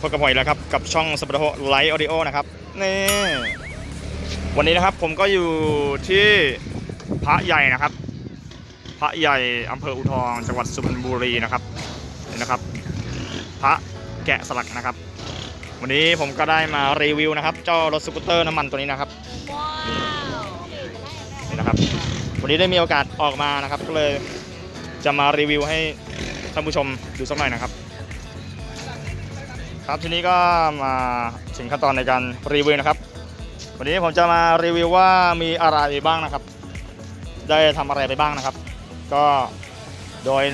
พบกับผมอีกแล้วครับ กับช่องสปาร์โฮไลท์ออดิโอนะครับนี่วันนี้นะครับผมก็อยู่ที่พระใหญ่นะครับ พระใหญ่อำเภออุทองจังหวัดสุพรรณบุรีนะครับนี่นะครับ พระแกะสลักนะครับ วันนี้ผมก็ได้มารีวิวนะครับ เจ้ารถสกูตเตอร์น้ำมันตัวนี้นะครับนี่นะครับ วันนี้ได้มีโอกาสออกมานะครับ ก็เลยจะมารีวิวให้ท่านผู้ชมดูสักหน่อยนะครับ ครับทีนี้ก็มาถึงขั้นตอนในการรีวิวนะครับ วันนี้ผมจะมารีวิวว่ามีอะไรบ้างนะครับ ได้ทำอะไรไปบ้างนะครับ ก็โดย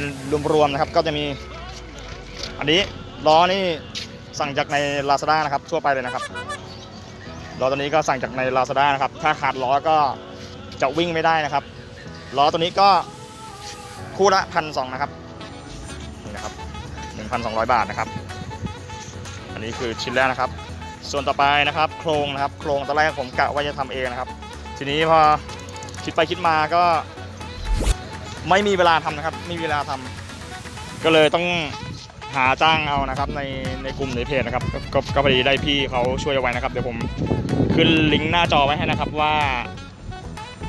รวมๆนะครับก็จะมี อันนี้ล้อนี่สั่งจากใน Lazada นะครับ ทั่วไปเลยนะครับล้อตัวนี้ก็สั่งจากใน Lazada นะครับ ถ้าขาดล้อก็จะวิ่งไม่ได้นะครับล้อตัวนี้ก็คู่ละพันสองนะครับนี่นะครับ1,200บาทนะครับ อันนี้คือชิ้นแรกนะครับ ส่วนต่อไปนะครับ โครงนะครับ โครงตอนแรกผมกะว่าจะทำเองนะครับ ทีนี้พอคิดไปคิดมาก็ ไม่มีเวลาทำนะครับ ไม่มีเวลาทำก็เลยต้องหาจ้างเอานะครับในในกลุ่มในเพจนะครับก็ก็พอดีได้พี่เขาช่วยเอาไว้นะครับเดี๋ยวผมขึ้นลิงก์หน้าจอไว้ให้นะครับว่า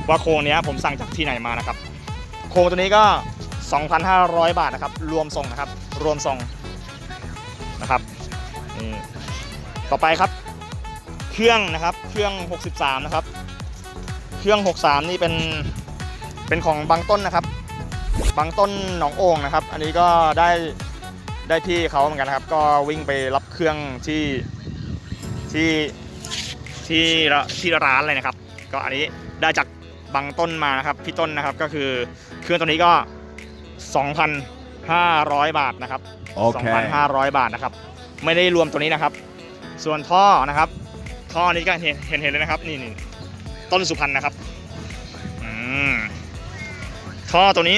ว่าโครงนี้ผมสั่งจากที่ไหนมานะครับ โครงตัวนี้ก็ 2,500 บาทนะครับ รวมส่งนะครับ รวมส่ง นี่ต่อไปครับ เครื่องนะครับ เครื่อง 63 นะครับ เครื่อง 63 นี่เป็น เป็นของบางต้นนะครับ บางต้นหนองโอ่งนะครับ อันนี้ก็ได้ได้ที่เขาเหมือนกันนะครับ ก็วิ่งไปรับเครื่องที่ที่ที่ระที่ร้านเลยนะครับ ก็อันนี้ได้จากบางต้นมานะครับพี่ต้นนะครับก็คือเครื่องตัวนี้ก็ 2,500 บาทนะครับ Okay. 2,500 บาทนะครับ ไม่ได้รวมตัวนี้นะครับ ส่วนท่อนะครับ ท่อนี้ก็เห็นเห็นเห็นเลยนะครับ นี่นี่ต้นสุพรรณนะครับท่อตัวนี้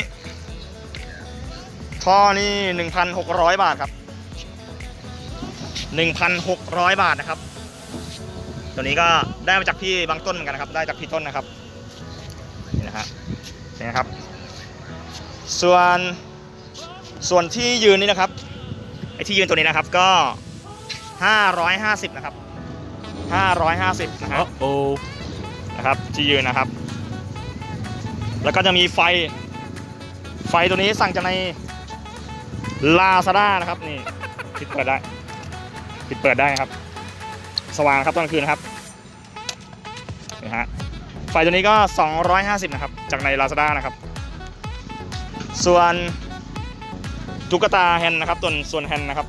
ท่อนี่1,600บาทครับ1,600บาทนะครับ ตัวนี้ก็ได้มาจากพี่บางต้นเหมือนกันนะครับ ได้จากพี่ต้นนะครับนี่นะฮะนี่นะครับ ส่วนส่วนที่ยืนนี่นะครับ ไอ้ที่ยืนตัวนี้นะครับ ก็550นะครับ550นะครับ Uh-oh. นะครับที่ยืนนะครับ แล้วก็จะมีไฟ ไฟตัวนี้สั่งจากใน Lazada นะครับนี่ปิดเปิดได้ปิดเปิดได้นะครับ สว่างครับตอนกลางคืนนะครับนี่ฮะไฟตัวนี้ก็ 250 นะครับ จากใน Lazada นะครับ ส่วน ตุ๊กตาแฮนด์นะครับส่วนส่วนแฮนด์นะครับ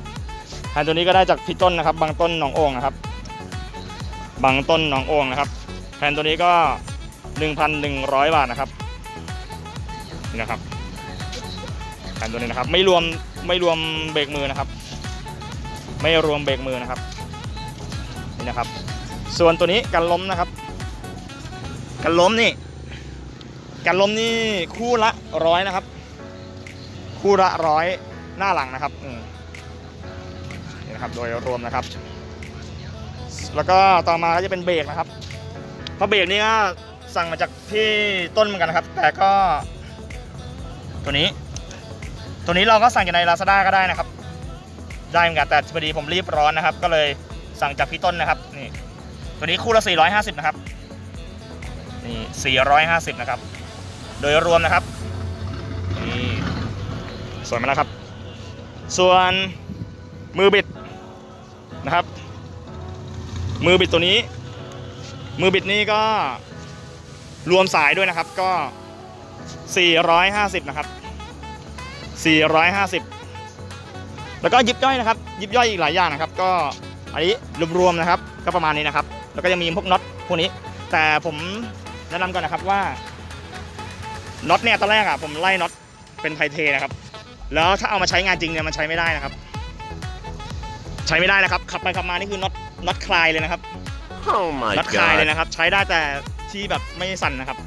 แฮนด์ตัวนี้ก็ได้จากพี่ต้นนะครับ บางต้นหนองโอ่งนะครับ บางต้นหนองโอ่งนะครับแฮนด์ตัวนี้ก็ 1,100 บาทนะครับนี่นะครับแฮนด์ตัวนี้นะครับ ไม่รวมไม่รวมเบรกมือนะครับ ไม่รวมเบรกมือนะครับนี่นะครับ ส่วนตัวนี้กันล้มนะครับ กันล้มนี่กันล้มนี่คู่ละร้อยนะครับ คู่ละร้อย หน้าหลังนะครับนี่นะครับ โดยรวมนะครับ แล้วก็ต่อมาก็จะเป็นเบรกนะครับเพราะเบรกนี่ก็สั่งมาจากที่ต้นเหมือนกันนะครับ แต่ก็ ตัวนี้ ตัวนี้เราก็สั่งจากใน Lazada ก็ได้นะครับ ได้เหมือนกันแต่พอดีผมรีบร้อนนะครับ ก็เลยสั่งจากพี่ต้นนะครับนี่ตัวนี้คู่ละ 450 นะครับนี่450 นะครับ โดยรวมนะครับนี่สวยไหมล่ะครับ ส่วนมือบิดนะครับ มือบิดตัวนี้ มือบิดนี้ก็รวมสายด้วยนะครับก็ 450 นะครับ 450 แล้วก็ยิบย่อยนะครับ ยิบย่อยอีกหลายอย่างนะครับ ก็อันนี้รวมๆนะครับ ก็ประมาณนี้นะครับ แล้วก็ยังมีพวกน็อตพวกนี้ แต่ผมแนะนำก่อนนะครับว่าน็อตเนี่ยตอนแรกอะผมไล่น็อตเป็นไพเทนะครับ แล้วถ้าเอามาใช้งานจริงเนี่ยมันใช้ไม่ได้นะครับ ใช้ไม่ได้นะครับ ขับไปขับมานี่คือน็อตน็อตคลายเลยนะครับ Oh my น็อตคลายเลย god. นะครับ ใช้ได้แต่ที่แบบไม่สั่นนะครับ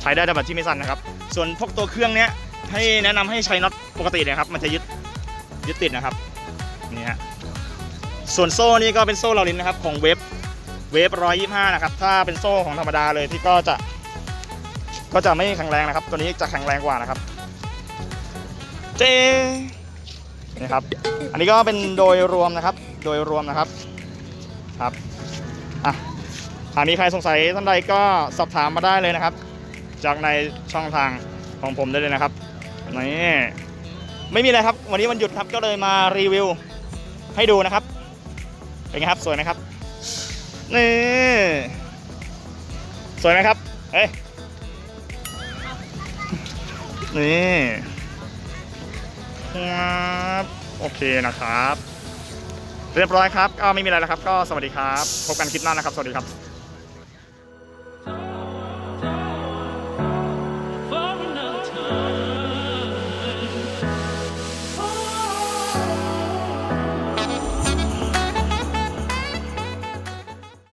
ใช้ได้แต่แบบที่ไม่สั่นนะครับ ส่วนพวกตัวเครื่องเนี้ยให้แนะนำให้ใช้น็อตปกตินะครับ มันจะยึดยึดติดนะครับนี่ฮะส่วนโซ่นี่ก็เป็นโซ่เราลินนะครับ ของเวฟเวฟร้อยยี่ห้านะครับ ถ้าเป็นโซ่ของธรรมดาเลยที่ก็จะ ก็จะไม่แข็งแรงนะครับ ตัวนี้จะแข็งแรงกว่านะครับ เจนี่ครับ อันนี้ก็เป็นโดยรวมนะครับ โดยรวมนะครับ ครับ อะหากมีใครสงสัยท่านใดก็สอบถามมาได้เลยนะครับ จากในช่องทางของผมได้เลยนะครับ นี่ไม่มีอะไรครับ วันนี้วันหยุดครับ ก็เลยมารีวิวให้ดูนะครับ เป็นไงครับ สวยไหมครับ นี่ สวยไหมครับเฮ้ย นี่ ครับโอเคนะครับ เรียบร้อยครับ ก็ไม่มีอะไรแล้วครับ ก็สวัสดีครับ พบกันคลิปหน้านะครับ สวัสดีครับ